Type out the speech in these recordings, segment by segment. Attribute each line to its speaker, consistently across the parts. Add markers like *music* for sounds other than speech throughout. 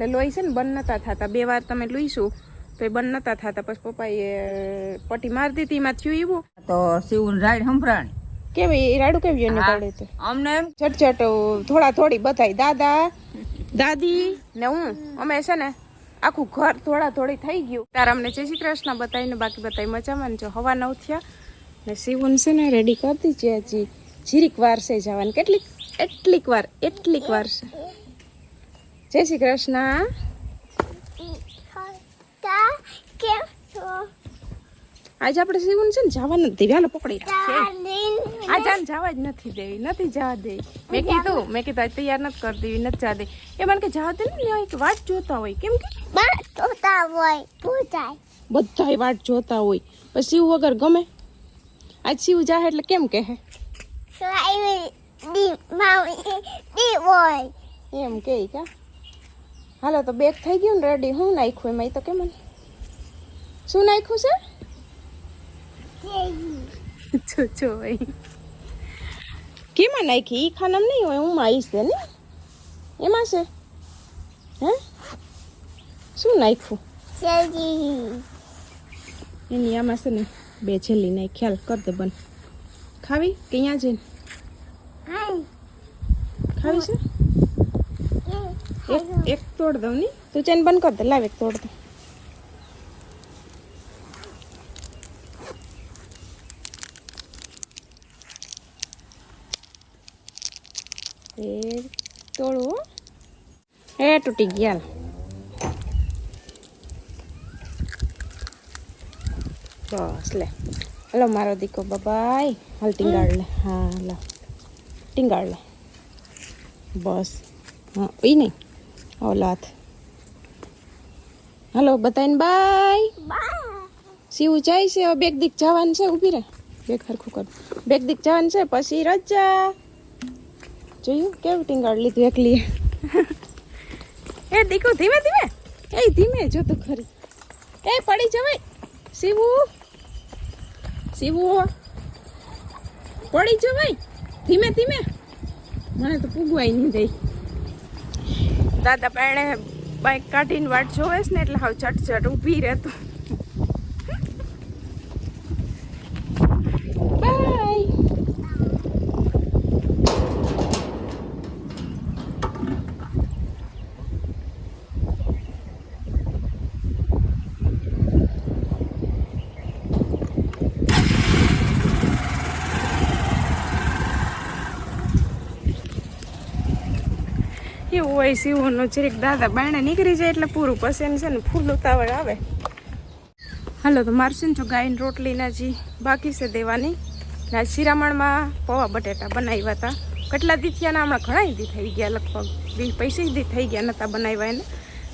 Speaker 1: એટલે લોહી છે ને બંધ નતા થતા. બે વાર તમે લોહીશું તો એ બંધ નતા થતા. પછી પપ્પાએ પટ્ટી મારી દીધી એમાં થયું એવું.
Speaker 2: તો શિવું રાઈડ સંભળાણી.
Speaker 1: કેવી એ રાડું કેવી એને. કાઢે તો
Speaker 2: અમને એમ?
Speaker 1: ઝટઝટ થોડા થોડી બધાય દાદા દાદી ને હું. અમે છે ને આખું ઘર થોડા થોડી થઈ ગયું. ત્યારે અમને જય શ્રી કૃષ્ણ બતાવીને બાકી બતાવી મજામાં જો હવા નવ થયા. ને શિવન છે ને રેડી કરતી છે હજી. જીરીક વાર છે જવાનું. કેટલીક એટલીક વાર એટલીક વાર છે. જય શ્રી કૃષ્ણ. આજે આપણે સીવું છે ને જવા નથી દેવી. હાલો પકડી રાખીએ. આજે જાન જવા જ નથી દેવી. નથી જવા દે મેં કીધું મેં કીધું આજ તૈયાર નથી કરી દેવી નથી જવા દે એ મને કે જવા દે ને ન્યાય કે વાટ જોતા હોય. કેમ કે? બધાય વાટ જોતા હોય. પછી શિવ વગર ગમે. આજ શિવ જાહે એટલે કેમ કહે? એમ કે કા? હાલો તો બેગ થઈ ગયું ને રેડી હું નાખ્યું એમાં? ઈ તો કેમ શું નાખ્યું છે? જો જો ભાઈ. કેમાં નાખી? ઈ ખાનામ નહીં હોય હું આવીશ છે ને? એમાં છે? હે? શું નાખ્યું? એની આમાં છે ને બે છેલ્લી નાખ. ખ્યાલ કર દે બન. ખાવી? કે અહીંયા જઈને? ખાવી છે? એક એક તોડ દઉં ને. તું ચેન બંધ કર દે. લાવ એક તોડ દઉં. એક તોડવું. એ તૂટી ગયા. બસ, લે. હલો, મારો દીકો બાબાઈ હાલ ટીંગાડ લે. હા લો ટીંગાડ લે. બસ. હા એ નહીં. ઓલાથ હલો બતાવીને બાય. શિવ જાય છે હવે બેગ દીક જવાનું છે ઊભી રહે. બેગ હરખું કર. બેગ દીક જવાનું છે પછી રજા. જોયું? કેવું ટીંગાડ લીધું એકલી *laughs* એ દીકુ ધીમે ધીમે? એ ધીમે જો તું ખરી. એ પડી જવાય. શિવુ? શિવુ? પડી જવાય. ધીમે ધીમે. મને તો પૂગવાય નહીં દઈ દાદા પાણે બાઈક કાઢીને વાટ જોવે છે ને એટલે હાવ ચટ ચટ ઊભી રહેતો બાય એવું હોય સીવોનું જરીક દાદા બાયણા નીકળી જાય એટલે પૂરું પછી છે ને ફૂલ ઉતાવળ આવે. હાલો, તો મારશે જો ગાયની રોટલીના જી બાકી છે દેવાની. ને શિરામણમાં પૌવા બટેટા બનાવ્યા હતા. કેટલા દી થયા હમણાં ઘણા દી થઈ ગયા લગભગ. વીસ પૈસે દી થઈ ગયા નહોતા બનાવ્યા એને.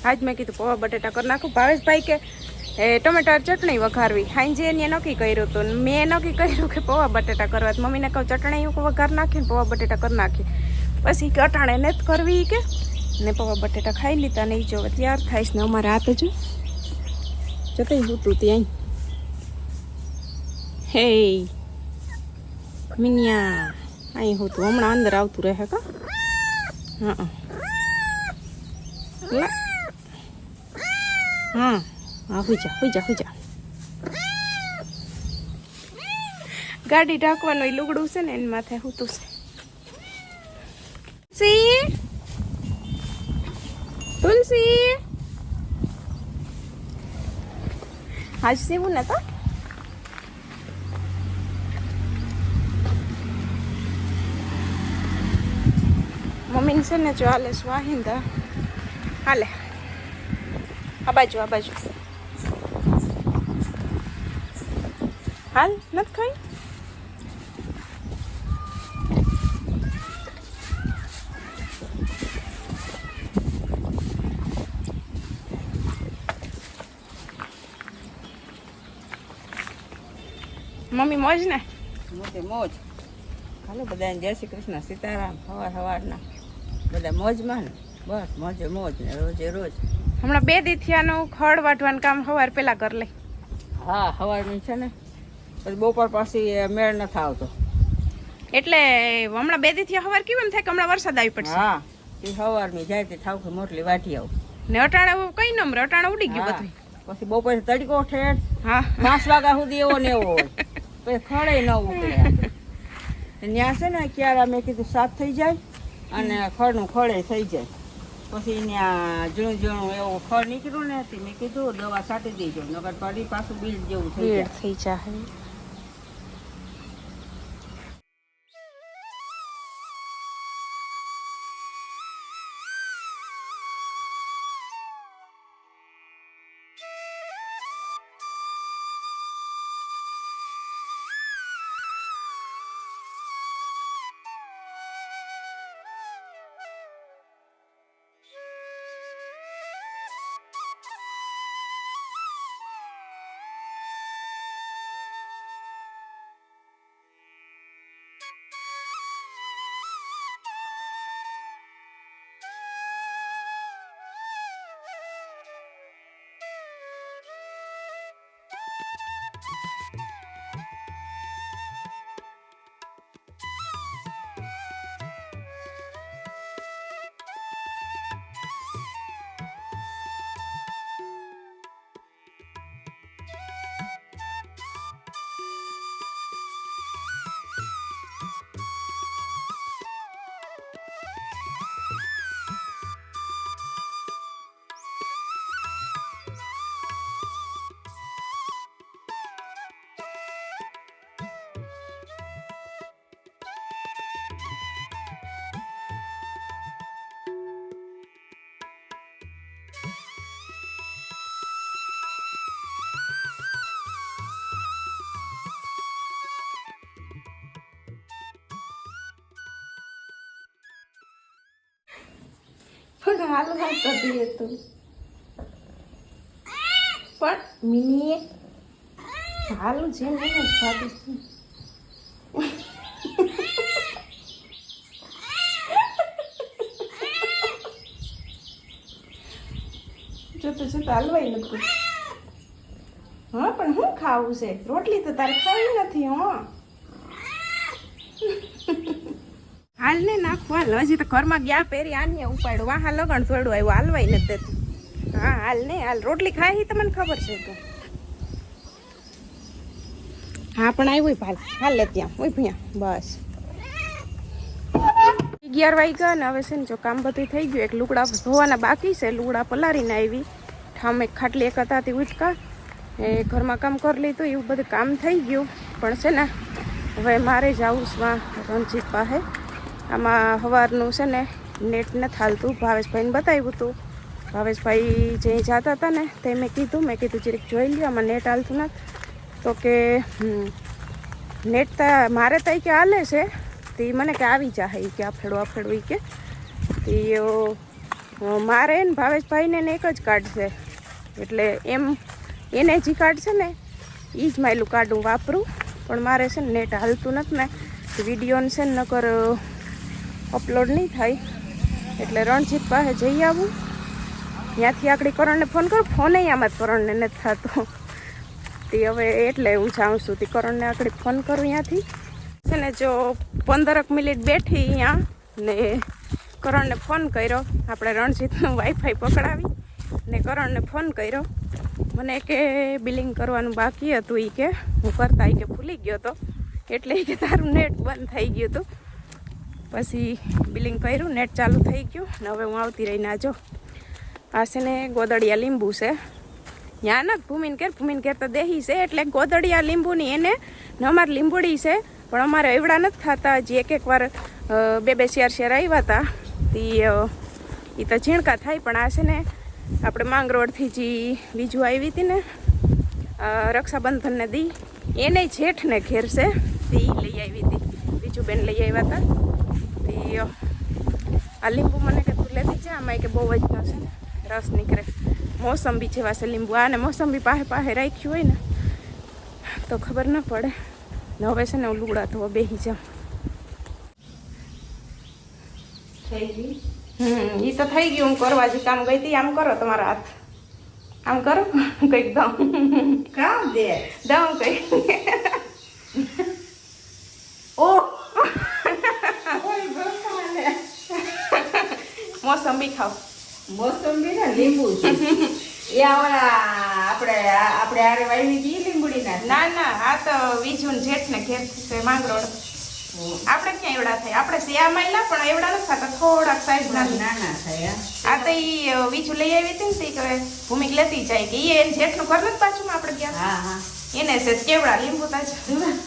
Speaker 1: આજ મેં કીધું પૌવા બટેટા કરી નાખું. ભાવેશભાઈ કે, એ ટમેટાર ચટણી વઘારવી. હાંજે એને નક્કી કર્યું હતું મેં નક્કી કર્યું કે પૌવા બટેટા કરવા. મમ્મીને કહું, ચટણી વઘાર નાખીને પૌવા બટેટા કરી નાખી. પછી કે અટાણે ને જ કરવી કે. ને પૌવા બટેટા ખાઈ લીધા ને ઈ જો તૈયાર થાઈશ ને અમારે હાથ જો. જતી હતું ત્યાં. હે. મિનિયા, અહીં હતું હમણાં અંદર આવતું રહે કા? હા. હા. હા હોઈ જા હોઈ જા હોઈ જા. ગાડી ઢાંકવાનું એ લુગડું છે ને એની માથે હોતું છે. તુલસી? તુલસી? આજ સેવું નતા મમ્મીને છે ને જો હાલે સ્વાહિંદા. હાલે. આ બાજુ આ બાજુ. હાલ, નથી ખાઈ? મમ્મી મોજ ને?
Speaker 2: મોજે મોજ. હાલો બધાને જય શ્રી કૃષ્ણ. સીતારામ સવાર સવારના બધા મોજમાં ને? બસ મોજે મોજ ને રોજે રોજ.
Speaker 1: હમણાં બે દી થયાનું ખડ વાટવાનું કામ સવાર પહેલાં કરી લે.
Speaker 2: હા સવારનું છે ને. પછી બપોર પછી મેળ નથી આવતો
Speaker 1: એટલે હમણાં બે દી થયા સવાર કેવું એમ થાય કે હમણાં વરસાદ આવી પડશે?
Speaker 2: હા એ સવારની જાય તે ઠાવખી મોટલી વાટી આવું.
Speaker 1: ને અટાણે કઈ નંબર અટાણે ઉડી ગયું. બધું
Speaker 2: પછી બપોરે તડકો ઠેઠ
Speaker 1: હા.
Speaker 2: પાંચ વાગ્યા સુધી એવો ને એવો હોય. પછી ખડે ન ઉતરે. ત્યાં છે ને ક્યારે મેં કીધું સાફ થઈ જાય અને ખડનું ખડે થઈ જાય. પછી ત્યાં ઝીણું ઝીણું એવું ખડ નીકળ્યું ને મેં કીધું દવા છાંટી દેજો નગર પડી પાછું બિલ જેવું થઈ જાય.
Speaker 1: thank you હાલ હાલ કરતી હતું પણ મિનીએ હાલું છે ને. જ હાલવાય નથી. હા, પણ શું ખાવું છે? રોટલી તો તારે ખાવી નથી, હો. હાલ ને નાખવા હાલ, હજી તો ઘરમાં ગયા પહેરી આની ઉપાડ્યું વાહ લગણ થોડું આવ્યું, હાલવાય ને તેથી. હા હાલ ને હાલ. રોટલી ખાઈ તો મને ખબર છે તો. હા, પણ આવ્યું હાલ હાલ લે ત્યાં. ઓય ભૈયા બસ. અગિયાર વાગ્યા ને હવે છે ને જો કામ બધું થઈ ગયું. એક લુગડા ધોવાના બાકી છે. લુગડા પલારીને આવી. ઠામ એક ખાટલી એક હતા ઉચકા એ ઘરમાં કામ કરી લીધું. એવું બધું કામ થઈ ગયું. પણ છે ને, હવે મારે જવું છું રણજીત પાસે. આમાં સવારનું છે ને નેટ નથી હાલતું. ભાવેશભાઈને બતાવ્યું હતું. ભાવેશભાઈ જે જતા હતા ને તે મેં કીધું મેં કીધું જરીક જોઈ લ્યો, આમાં નેટ હાલતું નથી. તો કે નેટ તા, મારે તઈ કે હાલે છે. તે મને કે આવી જાહે કે આ ફેડો આ ઈ કે. તે મારે ને ભાવેશભાઈને ને એક જ કાર્ડ છે. એટલે એમ, એને જે કાર્ડ છે ને એ જ માયલું કાર્ડ હું વાપરું. પણ મારે છે ને નેટ હાલતું નથી ને વિડીયોને છે ને નકર અપલોડ નહીં થાય. એટલે રણજીત પાસે જઈ આવું. ત્યાંથી આકડી કરણને ફોન કરું. ફોને આમાં કરણને નથી થતો. તે હવે એટલે હું જાઉં છું. તે કરણને આકડી ફોન કરું ત્યાંથી. છે ને જો પંદરક મિનિટ બેઠી અહીંયા ને કરણને ફોન કર્યો. આપણે રણજીતનું વાઈફાઈ પકડાવી ને કરણને ફોન કર્યો. મને કે બિલિંગ કરવાનું બાકી હતું એ કે. હું કરતા ઈ કે ભૂલી ગયો તો. એટલે કે તારું નેટ બંધ થઈ ગયું હતું. પછી બિલિંગ કર્યું, નેટ ચાલુ થઈ ગયું ને હવે હું આવતી રહીને આજો છે ને ગોદડિયા લીંબુ છે. ત્યાં ના ભૂમિન કેર ભૂમિન કેર તો દેહી છે, એટલે ગોદડિયા લીંબુની એને ને અમારે લીંબુડી છે, પણ અમારે એવડા નથી થતા. હજી એક એક વાર બે બે શેર શેર આવ્યા હતા એ તો ઝીણકા થાય, પણ આ છે ને આપણે માંગરોળથી જે બીજું આવી હતી ને રક્ષાબંધનને દી, એને જેઠને ઘેર છે, તે લઈ આવી હતી બીજું બેન લઈ આવ્યા હતા અ, આ લીંબુ મને કે તું લેતી જા. આમાં કે બહુ જ ન છે ને રસ નીકળે. મોસંબી જેવા છે લીંબુ. આને મોસંબી પાસે પાસે રાખ્યું હોય ને તો ખબર ન પડે. ને હવે છે ને હું લુગડા ધોવા બેસી જાઉં.
Speaker 2: થઈ ગઈ
Speaker 1: હમ એ તો થઈ ગયું. હું કરવા જે કામ ગઈ હતી આમ કરો તમારા હાથ. આમ કરો? કંઈક દઉં
Speaker 2: કામ દે.
Speaker 1: દઉં કંઈક.
Speaker 2: ઓ
Speaker 1: મોસંબી ખાવ.
Speaker 2: મોસંબી ને લીંબુ એ આવડા આપણે આપણે આરે વાવી ગઈ લીંબુડી ના
Speaker 1: ના ના આ તો વીજુન જેઠ ને ઘેર છે માંગરોળ. આપણે ક્યાં એવડા થાય? આપણે શિયામાં ના પણ એવડા નથી થતા થોડાક સાઈઝ ના.
Speaker 2: નાના થાય
Speaker 1: આ તો ઈ વીજુ લઈ આવી હતી ને તે કે ભૂમિક લેતી જાય કે એ જેઠનું ઘર નથી પાછું આપણે ગયા.
Speaker 2: હા હા.
Speaker 1: એને છે કેવડા લીંબુ તાજા.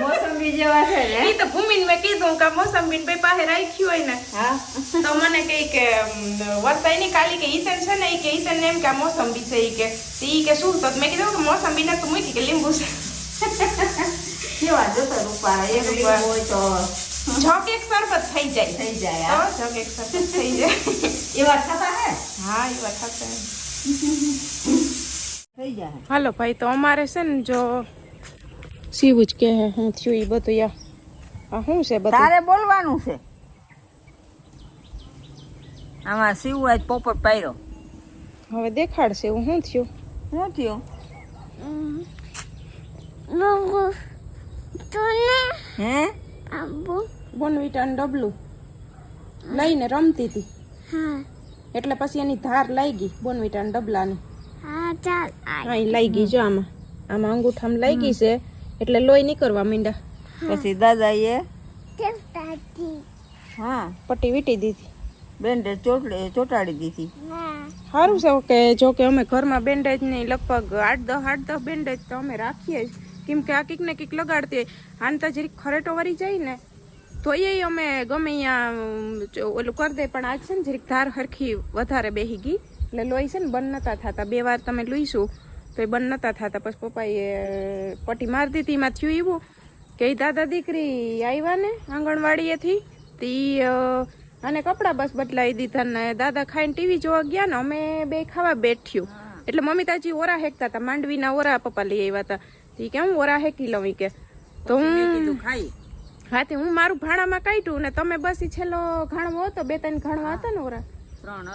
Speaker 2: મોસંબી જેવા છે ને?
Speaker 1: એ તો ભૂમિન મેં કીધું કે મોસંબી ભાઈ પાસે રાખ્યું હોય ને.
Speaker 2: હા.
Speaker 1: તો મને કહે કે વરસાઈ ની કાલી કે ઈસન છે ને કે ને એમ કે મોસંબી છે એ કે. એ કે શું? તો મેં કીધું કે મોસંબી ને તો મૂકી કે લીંબુ છે.
Speaker 2: કેવા જોતા રૂપા એક લીંબુ હોય તો
Speaker 1: જોક એક શરબત થઈ જાય.
Speaker 2: થઈ જાય હા.
Speaker 1: જોક એક શરબત થઈ જાય. *laughs*
Speaker 2: એવા થતા હે?
Speaker 1: હા એ વાત થશે
Speaker 2: થઈ જાય.
Speaker 1: હાલો ભાઈ તો અમારે છે ને જો સીવું જ કે હું થયું એ બધું યા. આ શું છે બધું?
Speaker 2: તારે બોલવાનું છે? આમાં શિવરાજ પોપટ પાયરો
Speaker 1: હવે દેખાડશે એવું શું થયું?
Speaker 2: શું થયું? હે?
Speaker 1: બોનવીટા ડબલું. લઈને રમતી હતી એટલે પછી એની ધાર લઈ ગઈ બોનવીટા ને ડબલાની. હા એ લઈ ગઈ જો આમાં. આમાં અંગૂઠામાં લઈ ગઈ છે. એટલે લોહી નીકળવા માંડ્યા
Speaker 2: પછી દાદાએ હા.
Speaker 1: પટ્ટી વીટી દીધી.
Speaker 2: બેન્ડેજ ચોટડે ચોટાડી દીધી.
Speaker 1: સારું છે કે જો કે અમે ઘરમાં બેન્ડેજની લગભગ આઠ દસ આઠ દસ બેન્ડેજ તો અમે રાખીએ જ. કેમ કે આ કીક ને કીક લગાડતી હોય. આને તો જરીક ખરેટો વરી જાય ને તો એ અમે ગમે અહીંયા ઓલું કરી દે પણ આજ છે ને જરીક ધાર હરખી વધારે બેહી ગઈ. એટલે લોહી છે ને બંધ નતા થતા. બે વાર તમે લઈશું. તો એ બંધ નતા થતા. પછી પપ્પાએ પટ્ટી મારી દીધી એમાં થયું એવું કે દાદા દીકરી આવ્યા ને આંગણવાડીએથી તી અને કપડાં બસ બદલાવી દીધા ને દાદા ખાઈને ટીવી જોવા ગયા ને અમે બે ખાવા બેઠ્યું. એટલે મમ્મી તાજી ઓરા હેકતા હતા માંડવીના ઓરા પપ્પા લઈ આવ્યા હતા. તી હું ઓરા હેકી લઉં કે. તો હું
Speaker 2: ખાઈ.
Speaker 1: હા તે હું મારું ભાણામાં કાઢ્યું ને તમે બસ છેલ્લો ઘાણવો હતો બે ત્રણ ઘાણવા હતા ને ઓરા.
Speaker 2: ત્રણ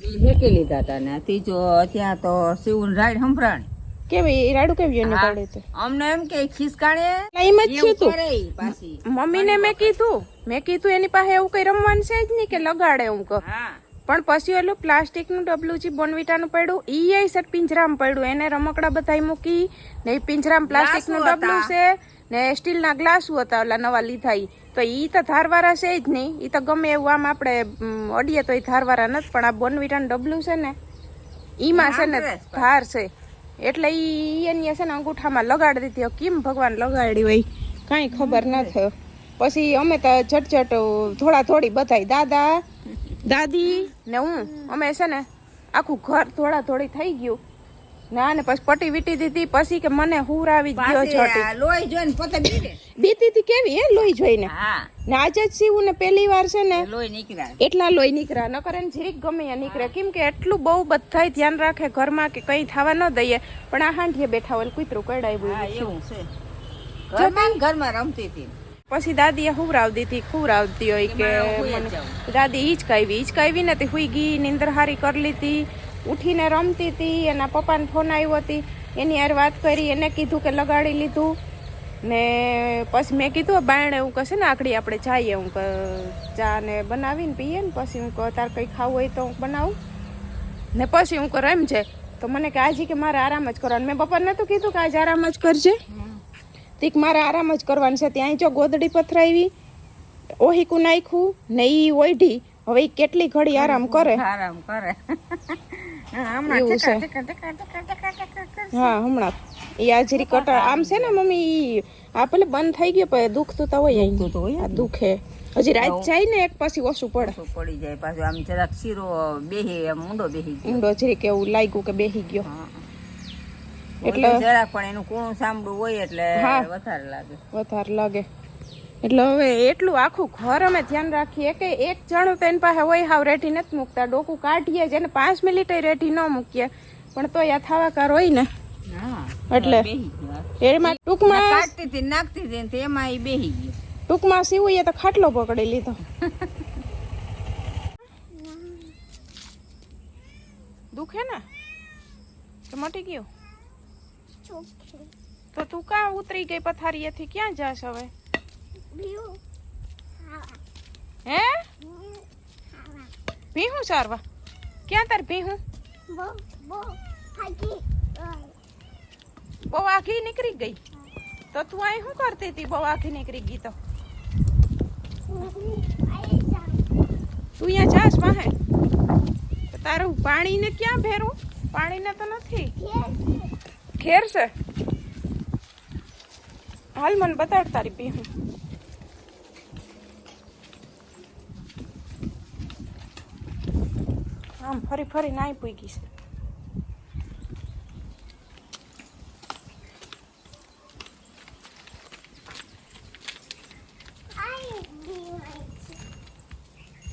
Speaker 2: બી હેકી લીધા હતા ને. ત્રીજો ત્યાં તો શિવન રાઈડ સંભળાણી.
Speaker 1: કેવી રાડું કેવી એનું કાઢ્યું હતું?
Speaker 2: અમને એમ કે ખિસકાણે
Speaker 1: એમ જ થયું
Speaker 2: એવું
Speaker 1: તું.
Speaker 2: કરે ઈ પાછી.
Speaker 1: મમ્મીને મેં કીધું મેં કીધું એની પાસે એવું કઈ રમવાનું છે જ નહીં કે લગાડે હું કહું. પણ પછી ઓલું પ્લાસ્ટિકનું ડબલું જે બોનવીટાનું પડ્યું ઈ એ સર પિંજરામાં પડ્યું. એને રમકડા બધા મૂકી ને પિંજરા પિંજરામાં પ્લાસ્ટિકનું ડબલું છે ને સ્ટીલના ગ્લાસુ હતા ઓલા નવા લીધા ઈ તો ઈ તો ધારવાળા છે જ નહીં. ઈ તો ગમે એવું આમ આપણે અડીએ તો ઈ ધારવાળા નથી પણ આ બોનવીટાનું ડબલું છે ને ઈમાં છે ને ધાર છે. એટલે ઈ એની છે ને અંગૂઠામાં લગાડી દીધી. કેમ ભગવાન લગાડી હોય? કાંઈ ખબર ન થયો. પછી અમે તો ઝટઝટ થોડા થોડી બધાય દાદા દાદી ને હું. અમે છે ને આખું ઘર થોડા થોડી થઈ ગયું. ના ને પછી પટી વીટી દીધી પછી કે મને હુર આવી ગયો છોટી.
Speaker 2: લોહી જોઈને પોતે બીડે
Speaker 1: બીતી હતી કેવી હે લોહી જોઈને?
Speaker 2: હા.
Speaker 1: ને આજે જ સીવું ને પહેલી વાર છે ને
Speaker 2: લોહી નીકળ્યા
Speaker 1: એટલા લોહી નીકળ્યા. નકર એને જીરીક ગમે એ નીકળે. કેમ કે એટલું બહુ બધાય ધ્યાન રાખે ઘરમાં કે કઈ થવા ન દઈએ. પણ આ હાંઠીએ બેઠા હોય કૂતરું કડાયું
Speaker 2: એવું છે. ઘરમાં ને ઘરમાં રમતી હતી.
Speaker 1: પછી દાદીએ હુવરાવતી હતી ખુવરાવતી હોય કે દાદી હિચકાવી હિચકાવી ને તે હુઈ ગઈ નિંદર હારી કરી લીધી. ઉઠીને રમતી હતી, એના પપ્પાને ફોન આવ્યો હતી, એની યાર વાત કરી, એને કીધું કે લગાડી લીધું. ને પછી મેં કીધું બાયણે હું કશે ને, આકડી આપણે જઈએ, હું ચા ને બનાવીને પીએ ને, પછી હું કહું તાર કંઈ ખાવું હોય તો હું બનાવું. ને પછી હું કહું એમ છે તો મને કે, આજે કે મારે આરામ જ કરવાનું. મેં બપોર નહોતું કીધું કે આજે આરામ જ કરજે. તીક મારે આરામ જ કરવાનું છે. ત્યાં જો ગોદડી પથરાવી ઓહીકું નાખ્યું ને એ ઓઢી હવે કેટલી ઘડી આરામ કરે.
Speaker 2: આરામ કરે.
Speaker 1: એવું છે.
Speaker 2: ટીકા, ટીકા, ટીકા, ટીકા, ટીકા, ટીકા.
Speaker 1: હા હમણાં. એ આજરી કટા આમ છે ને મમ્મી આ પેલે બંધ થઈ ગયો પણ દુખતું તો હોય અહીં.
Speaker 2: તો હોય
Speaker 1: આ દુખે. હજી રાત જાય ને એક પછી ઓછું પડે.
Speaker 2: પડી જાય પાછું. આમ જરાક શીરો બેહી આમ ઊંડો બેહી ગયો.
Speaker 1: ઊંડો જરીક એવું લાગ્યું કે બેહી ગયો.
Speaker 2: હા.
Speaker 1: એટલે-
Speaker 2: એટલે જરાક પણ એનું કૂણું સાંભળું હોય એટલે વધારે લાગે.
Speaker 1: વધારે લાગે. એટલે હવે એટલું આખું ઘર અમે ધ્યાન રાખીએ કે એક જણ તેની પાસે હોય હાવ રેઠી નથી મૂકતા. ડોકું કાઢીએ જેને પાંચ મિનિટ રેઠી ન મૂકીએ. પણ તોય આ થાવાકાર હોય ને. એટલે? એમાં ટૂંકમાં
Speaker 2: કાઢતી હતી નાખતી હતી એમાં એ બેહી ગયો.
Speaker 1: ટૂંકમાં સીવું તો ખાટલો પકડી લીધો. દુખે ને? તો મટી ગયું. તો તું કા ઉતરી ગઈ પથારીએથી? ક્યાં જાશ હવે? હે? ભીહું સારવા? ક્યાં તાર ભીહું બહુ આખી નીકળી ગઈ. તો તું અહીં શું કરતી હતી બહુ આખી નીકળી ગઈ તો? તું અહીંયા જાસ વાહે. તો તારું પાણીને ક્યાં ભેરું? પાણીને તો નથી. ઘેર છે. હાલ મને બતાડ તારી ભીહું આમ ફરી ફરી નાઈ ગઈ છે.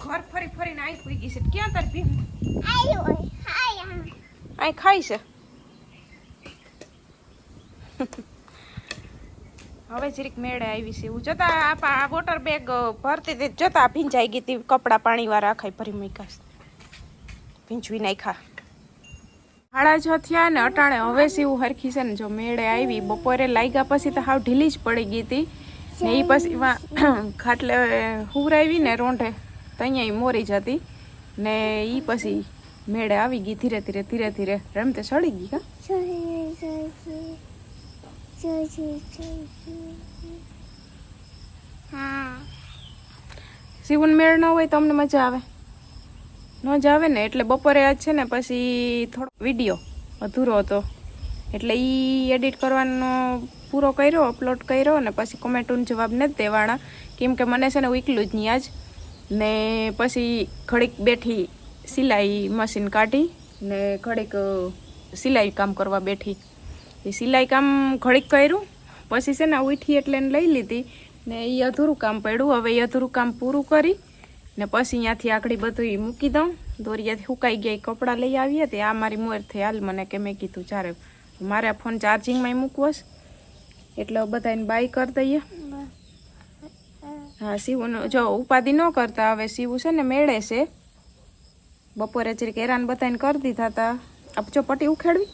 Speaker 1: ઘર ફરી ફરી નાઈ ગઈ છે. ક્યાં તારી ભીહું અહીં ખાઈ છે. હવે જરીક મેળે આવી છે. હું જોતા આ વોટર બેગ ભરતી જતા ભીંજાઈ ગઈ હતી. કપડાં પાણીવાળા આખાઈ ભરી મૂકાશ ભીંજવી નાખ્યા. સાડા છ થયા ને અટાણે હવે સીવું હરખી છે ને જો મેળે આવી બપોરે લાગ્યા પછી તો હાવ ઢીલી જ પડી ગઈ હતી. ને એ પછી વા- *coughs* ખાટલે હુવરાવી ને રોંઢે તો અહીંયા મોરી જતી. ને એ પછી મેળે આવી ગઈ ધીરે ધીરે ધીરે ધીરે. રમતે સડી ગઈ કા? સીવન મેળ ન હોય તો અમને મજા આવે. ન જ આવે ને, એટલે બપોરે આજ છે ને, પછી થોડો વીડિયો અધૂરો હતો. એટલે એ એડિટ કરવાનો પૂરો કર્યો અપલોડ કર્યો ને પછી કોમેન્ટોનો જવાબ નથી દેવાના. કેમ કે મને છે ને ઉકલું જ નહીં આજ ને પછી ઘડીક બેઠી સિલાઈ મશીન કાઢી ને ઘડીક સિલાઈ કામ કરવા બેઠી. એ સિલાઈ કામ ઘડીક કર્યું, પછી છે ને ઉઠી એટલે લઈ લીધી ને એ અધૂરું કામ પડ્યું. હવે એ અધૂરું કામ પૂરું કરી ને પછી અહીંયાથી આકડી બધું મૂકી દઉં. દોરિયાથી સુકાઈ ગયા કપડાં લઈ આવીએ તે આ મારી મોરથી હાલ મને કે મેં કીધું, ચારે, મારે ફોન ચાર્જિંગમાં મૂકવો છે. એટલે બધાને બાય કરી દઈએ. હા સીવું જો ઉપાધિ ન કરતા, હવે સીવું છે ને મેળે છે. બપોરે જરીક હેરાન બધાને કરી દીધા હતા આપ જો પટ્ટી ઉખેડવી?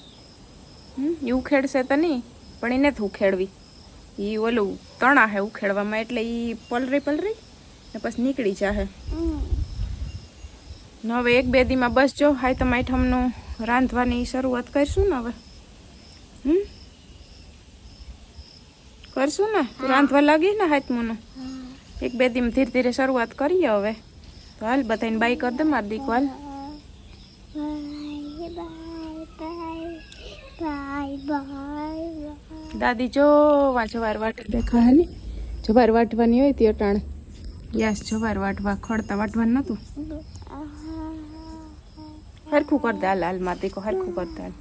Speaker 1: હમ એ ઉખેડશે તો નહીં, પણ એને જ ઉખેડવી. એ ઓલું તણા હે ઉખેડવામાં, એટલે એ પલરી પલરી. ને પછી નીકળી જાહે. ને હવે એક બે દીમાં બસ જો હાય તો માઠમનું રાંધવાની શરૂઆત કરશું ને હવે? હમ? કરશું ને? રાંધવા લાગી ને હાથમુનું? એક બે દીમાં ધીરે ધીરે શરૂઆત કરીએ હવે. તો હાલ બધાને બાય કરી દે મારી દીકો હાલ. દાદી જો વા વાર વાટ દેખા હે ને? જવાર વાટવાની હોય તે અટાણે. યસ જવાર વાટવા ખડતા વાટવાનું નતું? હરખું કર દે હાલ હાલ મારી હરખું કર દે.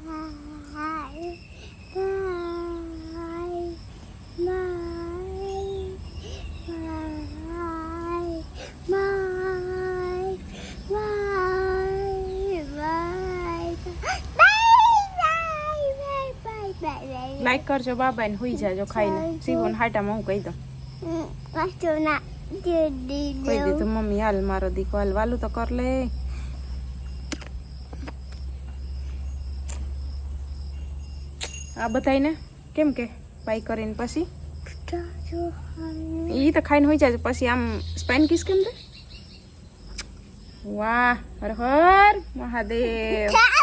Speaker 1: લાઈક કરજો બાબા ને હુઈ જાજો ખાઈને. સીવોન હાટામાં હું કહી દઉં. કહી દીધું મમ્મી હાલ મારો દીકો હાલ વાલું તો કર લે આ બધાયને કેમ કે પાઈ કરીને પછી ઈ તો ખાઈને હોઈ જાય પછી આમ સ્પાઇન કિસ કેમ દે વાહ હર હર મહાદેવ